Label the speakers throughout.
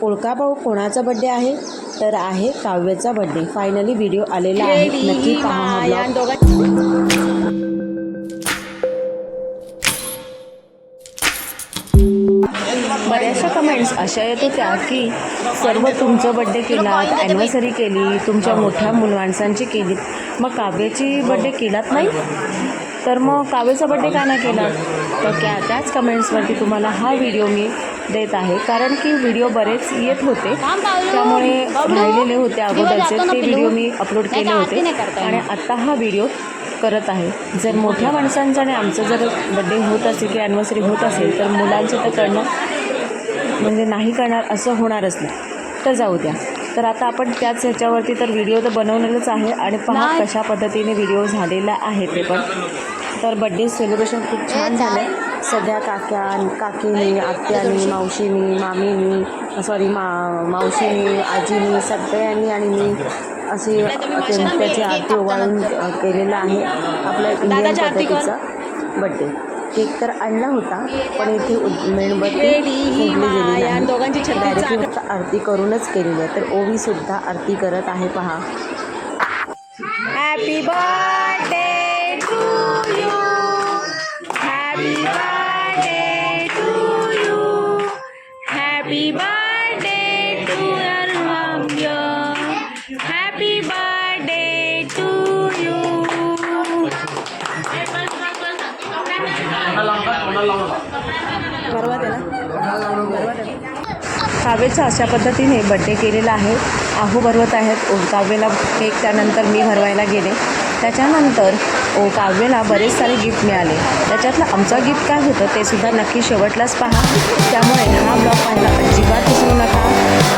Speaker 1: ओळखा भाऊ कोणाचा बड्डे आहे? तर आहे काव्याचा बड्डे फायनली व्हिडिओ आलेला आहे. नक्की पहा हा ब्लॉग बऱ्याचशा कमेंट्स अशा येत होत्या की सर्व तुमचं बड्डे केलात ॲनिव्हर्सरी केली तुमच्या मोठ्या मुलमाणसांची केली. मग काव्याची बड्डे केलात नाही? तर मग काव्याचा बड्डे का नाही केला? तर त्या त्याच कमेंट्सवरती तुम्हाला हा व्हिडिओ मी देत आहे. कारण की व्हिडिओ बरेच येत होते. त्यामुळे राहिलेले होते अगोदरचे. ते व्हिडिओ मी अपलोड केले होते. आणि आत्ता हा व्हिडिओ करत आहे. जर मोठ्या माणसांचा आणि आमचं जर बड्डे होत असेल किंवा ॲनिव्हर्सरी होत असेल तर मुलांचं तर करणं म्हणजे नाही करणार असं होणारच नाही. तर जाऊ द्या. तर आता आपण त्याच ह्याच्यावरती तर व्हिडिओ तर बनवलेलंच आहे. आणि पहा कशा पद्धतीने व्हिडिओ झालेला आहे ते पण. तर बड्डे सेलिब्रेशन खूप छान झालं सध्या काक्या काकीनी आत्यानी मावशीनी मामीनी सॉरी मा मावशीनी आजीनी सगळ्यांनी आणि मी अशी ते- त्याची आरती ओवाळून केलेलं आहे. आपल्या इंडियन पद्धतीचा बड्डे केक तर आणला होता पण इथे मेणबत्ती आरती करूनच केलेली आहे. तर ओवी सुद्धा आरती करत आहे पहा.
Speaker 2: Happy birthday to you happy birthday to happy birthday to you
Speaker 1: बरोबर आहे ना? काव्याचा अशा पद्धतीने बड्डे केलेला आहे. आहू भरवत आहेत. काव्याला केक त्यानंतर मी भरवायला गेले. त्याच्यानंतर ओ बरेच सारे गिफ्ट मिळाले. त्याच्यातलं आमचं गिफ्ट काय होतं ते सुद्धा नक्की शेवटलाच पहा. त्यामुळे हा ब्लॉग पाहायला अजिबात विसरू नका.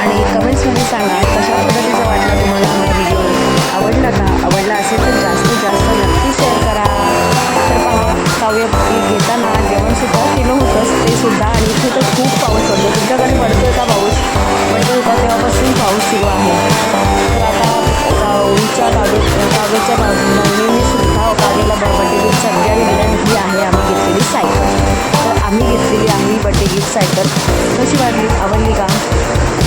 Speaker 1: आणि कमेंट्समध्ये सांगा कशा पद्धतीचा वाटला तुम्हाला हा व्हिडिओ आवडला का? आवडला असेल तर जास्तीत जास्त नक्की शेअर करा. तर पहा काव्य घेताना जेवणसुद्धा केलं होतंच ते सुद्धा. आणि तिथं खूप पाऊस पडतो. तुमच्याकडे पडतोय का पाऊस? म्हणजे पडतो होता तेव्हापासून पाऊस सुरू आहे. दिली आहे बड्डे गिफ्ट सायकल कशी वाटली आवडली का?